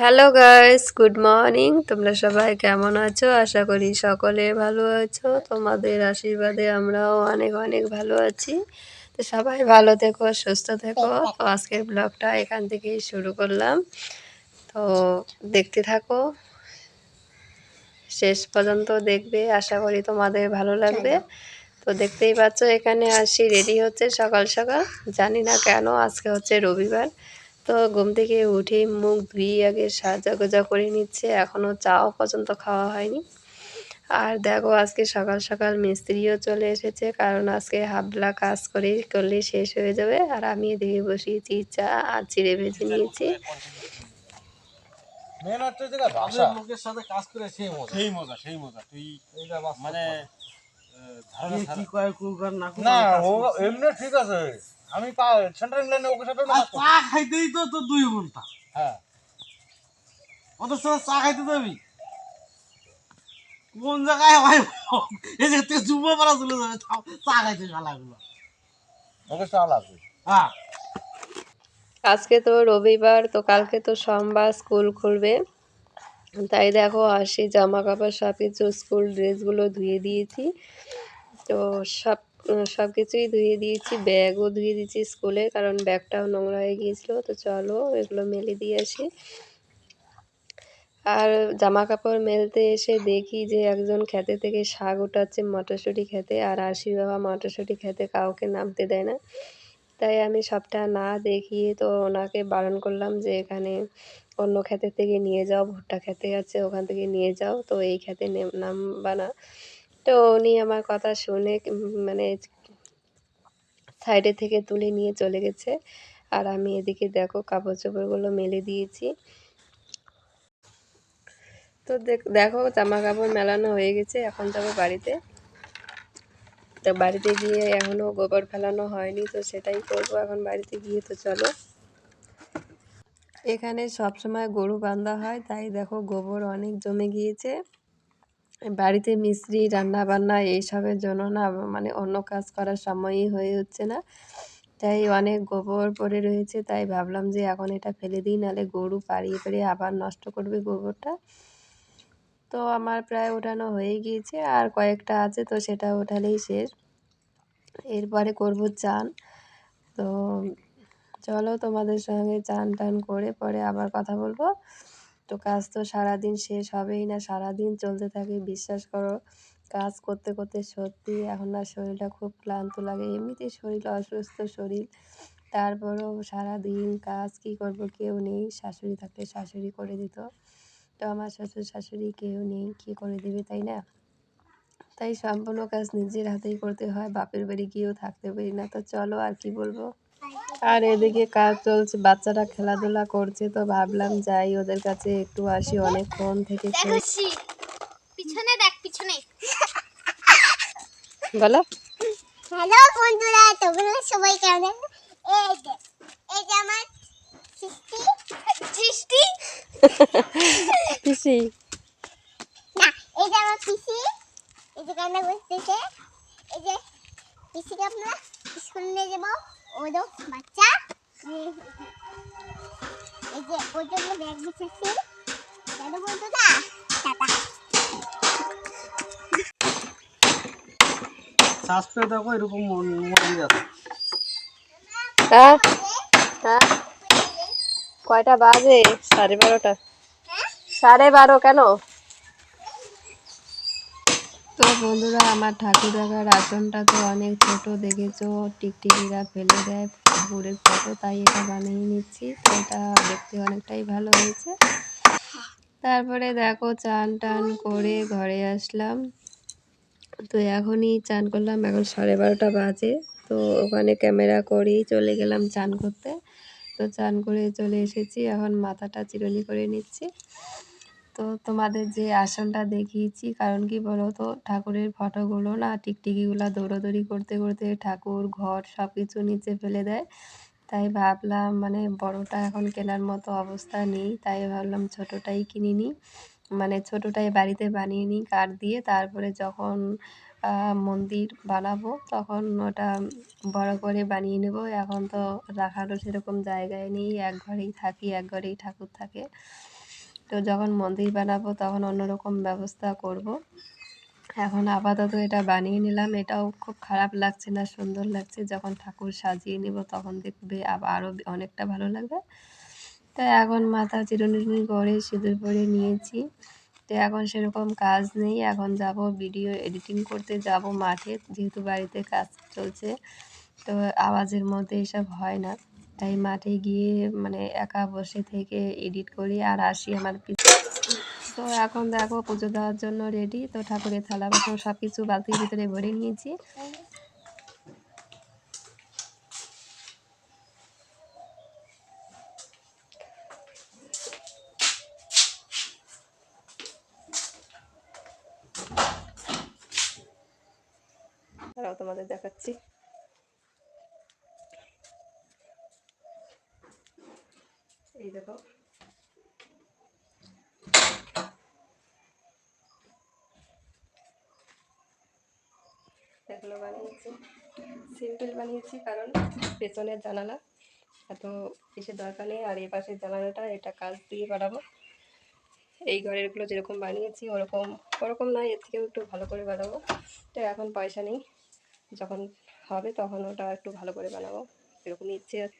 Hello guys good morning তোমরা সবাই কেমন আছো? আশা করি সকলে ভালো আছো। তোমাদের আশীর্বাদে আমরাও অনেক অনেক ভালো আছি। তো সবাই ভালো থেকো, সুস্থ থেকো। তো আজকের ব্লগটা এখান থেকেই শুরু করলাম। তো দেখতে থাকো। শেষ পর্যন্ত দেখবে। আশা করি তোমাদের ভালো লাগবে। তো দেখতেই পাচ্ছ, এখানে আসি। রেডি হচ্ছে সকাল সকাল। জানি না কেন, আজকে হচ্ছে রবিবার। তো ঘুম থেকে উঠে মুখ ধুয়ে আগে সাজা গোজা করে নিচ্ছে। এখনও চাও পর্যন্ত খাওয়া হয়নি। আর দেখো আজকে সকাল সকাল মিস্ত্রিও চলে এসেছে কারণ আজকে হাবলা কাজ করে করলে শেষ হয়ে যাবে। আর আমি এদিকে বসিয়েছি চা আর চিড়ে ভেজে নিয়েছি। মেন লোকের সাথে কাজ করে সেই মজা। সেই মজা সেই মজা। তুই মানে না। এমনি ঠিক আছে। আমি সেন্টারিং লাইনে ওকে সাথে চা খাইতেই তো তো দুই ঘণ্টা হ্যাঁ। ওদের সাথে চা খাইতে যাবি? কোন জায়গায় ভাই এই যে তুই পাড়া চলে যাবে চা- চা খাইতে শালাগুলো। ওকে চা লাগবে। হ্যাঁ। আজকে তো রবিবার তো কালকে তো সোমবার স্কুল খুলবে। তাই দেখো আসি জামা কাপড় সব কিছু স্কুল ড্রেসগুলো ধুয়ে দিয়েছি। তো সব সব কিছুই ধুয়ে দিয়েছি, ব্যাগও ধুয়ে দিয়েছি স্কুলে, কারণ ব্যাগটাও নোংরা হয়ে গিয়েছিল। তো চলো, এগুলো মেলে দিয়ে আসি। আর জামা কাপড় মেলতে এসে দেখি যে একজন খেতে থেকে শাক উঠাচ্ছে মটরশুঁটি খেতে, আর আশি বাবা মটরশুঁটি খেতে কাউকে নামতে দেয় না। তাই আমি সবটা না দেখিয়ে তো ওনাকে বারণ করলাম যে এখানে অন্য ক্ষেতের থেকে নিয়ে যাও, ভুট্টা খেতে আছে ওখান থেকে নিয়ে যাও। তো এই খেতে নামবা না। তো উনি আমার কথা শুনে মানে সাইডে থেকে তুলে নিয়ে চলে গেছে। আর আমি এদিকে দেখো কাপড় চোপড়গুলো মেলে দিয়েছি। তো দেখ- জামা কাপড় মেলানো হয়ে গেছে, এখন যাব বাড়িতে। তো বাড়িতে গিয়ে এখনও গোবর ফেলানো হয়নি, তো সেটাই করব এখন বাড়িতে গিয়ে তো চলো। এখানে সব সময় গরু বান্ধা হয়, তাই দেখো গোবর অনেক জমে গিয়েছে। বাড়িতে মিস্ত্রি রান্না বান্না এইসবের জন্য না মানে অন্য কাজ করার সময়ই হয়ে উঠছে না। তাই অনেক গোবর পড়ে রয়েছে, তাই ভাবলাম যে এখন এটা ফেলে দিই, নাহলে গরু পাড়িয়ে পাড়িয়ে আবার নষ্ট করবে গোবরটা। তো আমার প্রায় ওঠানো হয়ে গিয়েছে, আর কয়েকটা আছে তো সেটা ওঠালেই শেষ। এরপরে করব চান। তো চলো তোমাদের সঙ্গে চান টান করে পরে আবার কথা বলব। তো কাজ তো সারাদিন শেষ হবেই না, সারাদিন চলতে থাকে। বিশ্বাস করো, কাজ করতে করতে সত্যি এখন আর শরীরটা খুব ক্লান্ত লাগে। এমনিতেই শরীর অসুস্থ শরীর, তারপরেও সারাদিন কাজ কি করব কেউ নেই। শাশুড়ি থাকলে শাশুড়ি করে দিত। তো আমার শ্বশুর শাশুড়ি কেউ নেই, কী করে দেবে তাই না? তাই সম্পূর্ণ কাজ নিজের হাতেই করতে হয়, বাপের বাড়ি গিয়েও থাকতে পারি না। তো চলো আর কি বলব? আর এদিকে কাজ চলছে বাচ্চারা খেলাধুলা করছে তো ভাবলাম যাই ওদের কাছে একটু আসি অনেকক্ষণ থেকে পিছনে দেখ পিছনে। বলো। হ্যালো বন্ধুরা তোমরা সবাই কেমন? এই যে এই যে আমার সৃষ্টি। সৃষ্টি? পিসি। না এই যে আমার পিসি। এই যে কান্না করতেছে। এই যে পিসিকে আমরা স্কুল নিয়ে যাব বাচ্চা। এই যে ওর জন্য ব্যাগ কেন শ্বাসটা দেখো এরকম মরে যাচ্ছে হ্যাঁ হ্যাঁ কয়টা বাজে? সাড়ে বারোটা। সাড়ে বারো কেন? বন্ধুরা, আমার ঠাকুর দেখার আসনটা তো অনেক ছোট, দেখেছ? টিকটিকিরা ফেলে দেয় ঠাকুরের ফটো, তাই এটা বানিয়ে নিচ্ছি। তো এটা দেখতে অনেকটাই ভালো হয়েছে। তারপরে দেখো, চান টান করে ঘরে আসলাম। তো এখনই চান করলাম, এখন সাড়ে বারোটা বাজে। তো ওখানে ক্যামেরা করেই চলে গেলাম চান করতে। তো চান করে চলে এসেছি, এখন মাথাটা চিরলি করে নিচ্ছি। তো তোমাদের যে আসনটা দেখিয়েছি, কারণ কি বলো তো ঠাকুরের ফটোগুলো না টিকটিকিগুলো দৌড়াদৌড়ি করতে করতে ঠাকুর ঘর সব কিছু নিচে ফেলে দেয়। তাই ভাবলাম মানে বড়টা এখন কেনার মতো অবস্থা নেই, তাই ভাবলাম ছোটোটাই কিনে নিই মানে ছোটোটাই বাড়িতে বানিয়ে নিই কাঠ দিয়ে, তারপরে যখন মন্দির বানাবো তখন ওটা বড় করে বানিয়ে নেব। এখন তো রাখারও সেরকম জায়গায় নেই, এক ঘরেই থাকি, এক ঘরেই ঠাকুর থাকে। তো যখন মন্দির বানাবো তখন অন্যরকম ব্যবস্থা করব। এখন আপাতত এটা বানিয়ে নিলাম। এটাও খুব খারাপ লাগছে না, সুন্দর লাগছে। যখন ঠাকুর সাজিয়ে নিব তখন দেখবে আরও অনেকটা ভালো লাগবে। তো এখন মাথা চিরুনি করে সিঁদুর পরে নিয়েছি। তো এখন সেরকম কাজ নেই। এখন যাব ভিডিও এডিটিং করতে। যাব মাঠে, যেহেতু বাড়িতে কাজ চলছে। তো আওয়াজের মধ্যে এসব হয় না। তাই মাঠে গিয়ে মানে একা বসে থেকে এডিট করি আর আসি আমার তো এখন দেখো পুজো দেওয়ার জন্য রেডি তো ঠাকুরের থালা বাসন সব কিছু বালতির ভিতরে ভরে নিয়েছি। তোমাদের দেখাচ্ছি। দেখো এগুলো বানিয়েছি। সিম্পল বানিয়েছি কারণ পেছনের জানালা। এত কিসের দরকার নেই। আর এই পাশের জানালাটা, এটা কাজ দিয়ে বানাবো। এই ঘরেরগুলো যেরকম বানিয়েছি, ওরকম ওরকম নয়, এর থেকেও একটু ভালো করে বানাবো। তো এখন পয়সা নেই। যখন হবে তখন ওটা একটু ভালো করে বানাবো। এরকমই ইচ্ছে আছে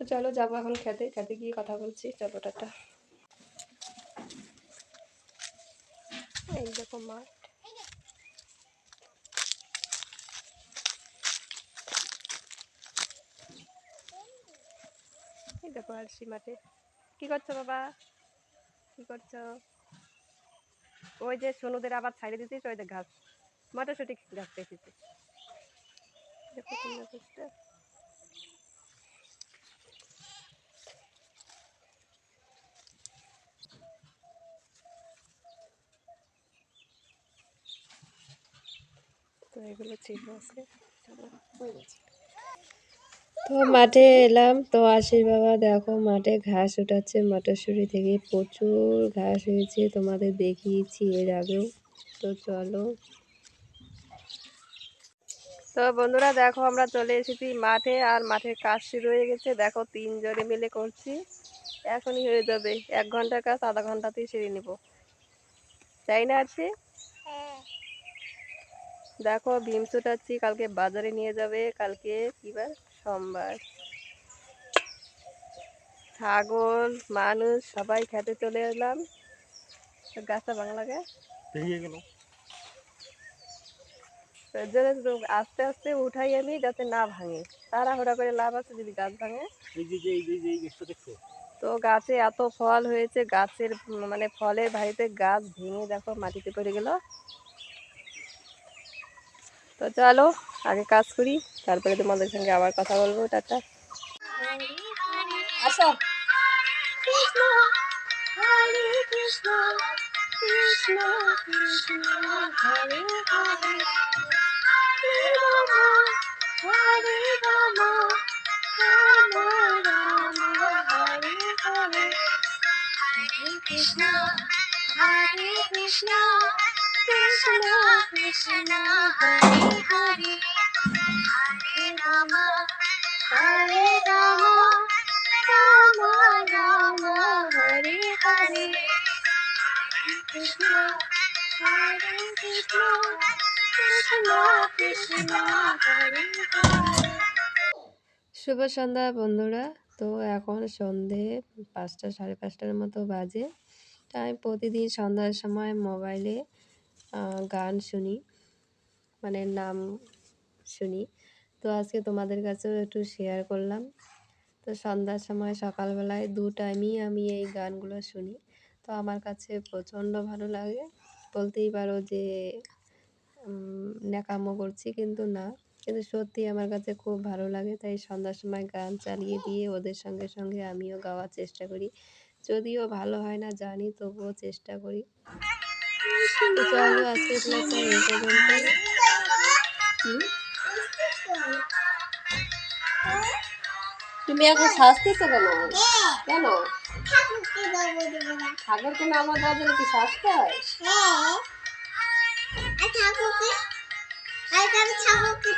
তো চলো যাব এখন খেতে খেতে গিয়ে কথা বলছি। চলো, টাটা। এই দেখো মাঠ। এই দেখো আরশি মাঠে। কি করছ বাবা? কি করছ? ওই যে সোনুদের আবার ছাইড়ে দিতেছ, ওই যে ঘাস। মটরশুটি গাছ পেয়েছিস দেখো সুন্দর তো মাঠে এলাম। তো আশির বাবা, দেখো মাঠে ঘাস উঠাচ্ছে। মটরশুঁটি থেকে প্রচুর ঘাস হয়েছে। তোমাদের দেখিয়েছি এর আগেও। তো চলো। তো বন্ধুরা, দেখো আমরা চলে এসেছি মাঠে আর মাঠের কাজ শুরু হয়ে গেছে। দেখো তিন তিনজনে মিলে করছি। এখনই হয়ে যাবে। এক ঘণ্টার কাজ, আধা ঘন্টাতেই সেরে নিব। তাই না আছে দেখো ভীম ছুটাচ্ছি কালকে বাজারে নিয়ে যাবে কালকে কি বার সোমবার। ছাগল মানুষ সবাই খেতে চলে এলাম। গাছটা লাগে ভেঙে গেল। আস্তে আস্তে উঠাই আমি যাতে না ভাঙে। তাড়াহুড়া করে লাভ আছে যদি গাছ ভাঙে। তো গাছে এত ফল হয়েছে গাছের মানে ফলের বাড়িতে গাছ ভেঙে দেখো মাটিতে পড়ে গেল। তো চলো, আগে কাজ করি, তারপরে তোমাদের সঙ্গে আবার কথা বলব, টাটা। আসো। কৃষ্ণ হরে কৃষ্ণ কৃষ্ণ কৃষ্ণ হরে রাম হরে রাম রাম রাম কৃষ্ণ হরে কৃষ্ণ কৃষ্ণ কৃষ্ণ শুভ সন্ধ্যা বন্ধুরা। তো এখন সন্ধে পাঁচটা সাড়ে পাঁচটার মতো বাজে। তাই প্রতিদিন সন্ধ্যার সময় মোবাইলে গান শুনি মানে নাম শুনি। তো আজকে তোমাদের কাছেও একটু শেয়ার করলাম। তো সন্ধ্যার সময় সকালবেলায় দু টাইমই আমি এই গানগুলো শুনি। তো আমার কাছে প্রচণ্ড ভালো লাগে। বলতেই পারো যে ন্যাকামো করছি কিন্তু না। কিন্তু সত্যি আমার কাছে খুব ভালো লাগে। তাই সন্ধ্যার সময় গান চালিয়ে দিয়ে ওদের সঙ্গে সঙ্গে আমিও গাওয়ার চেষ্টা করি। যদিও ভালো হয় না জানি, তবুও চেষ্টা করি। তুমি এখন সাজতেছো কেন? কেন ঠাকুরকে নাম দেওয়ার জন্য কি হয় হ্যাঁ? শাস্তি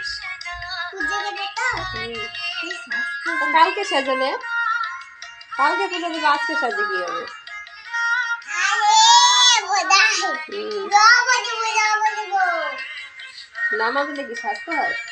তো কালকে সেজনে কালকে পুজো দেবো, আজকে সাজে কি হবে? বোধাই নাকি সাজতে হ্যাঁ?